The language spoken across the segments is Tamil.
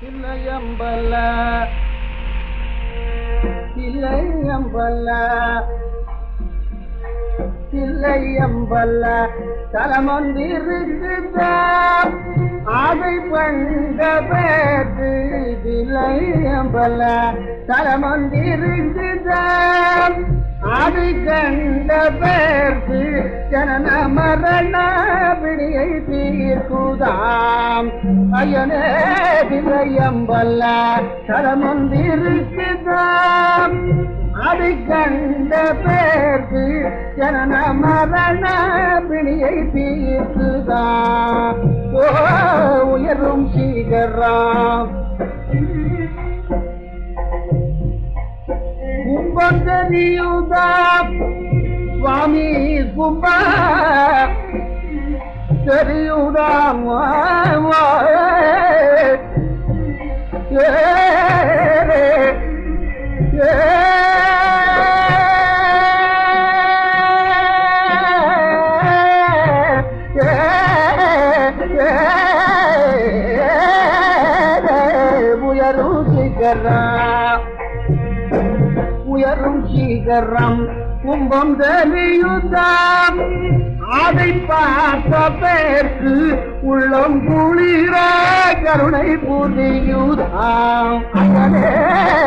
இளையம்பல இளையம்பல இளையம்பல தலமொன்றிருக்குத அதை பண்ட பேட்டு இளையம்பல தலமொன்றிருக்குத அதை கண்ட பேர்க்கு ஜனன மரண பிடியை தீர்க்குதாம். ஐயனே விலையம்பல்ல தலமொன்றிருக்குதாம் அது கண்ட பேர்க்கு ஜனன மரண பிணியை தீர்க்குதாம். ஓ உயரும் சீகராம் கும்பந்தனியுதா கும்ப தெரியுதா? உயரும் சீக்கிரம் உயரும் சீகரம். கும்பம் தெளியுதாம் அதை பார்த்த பேர்க்கு உள்ளம் குளிர கருணை புரியுதாம் அங்கனே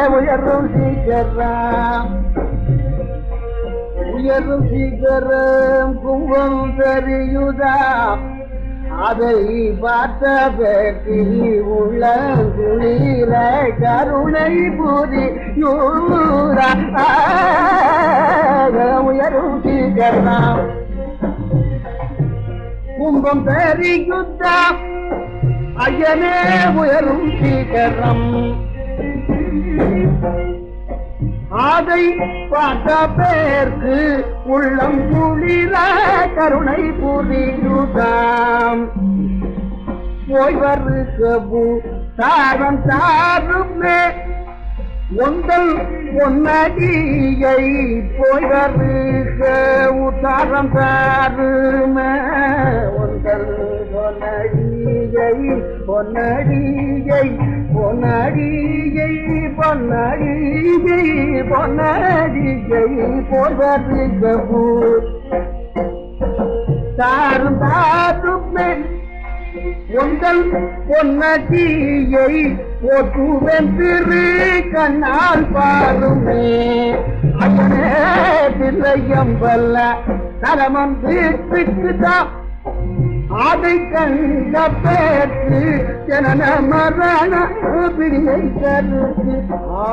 உயரும் சீக்கிரம். உயரும் சீக்கிரம் கும்பம் தெரியுதாம் அதை பார்த்த பேட்டி உள்ள குளிர கருணை புரி உயரும் சீக்கிரம் கும்பம் பெரியுத்தா ஐயனே உயரும் சீக்கிரம் ஆதை பார்த்த பேர்க்கு உள்ளம் குளிர கருணை புரியுதாம். ஓய்வருக்கு வருகபு தாரம் தாருமே உங்கள் பொன்னடியை போய் வருக உத்தாரம் தாருமே. உங்கள் பொன்னடியை பொன்னடியை பொன்னடியை பொன்னடியை பொன்னடியை போய் வருகபு தாரும் தாருமே உங்கள் பொன்னதியை போற்றுவன் திரு கண்ணால் பாருமே. அவனே தில்லையம்பல்ல தலமம் வீட்டுக்குதான் அதை கண்ட பேற்று ஜனன மரண பிடியை கருத்து ஆ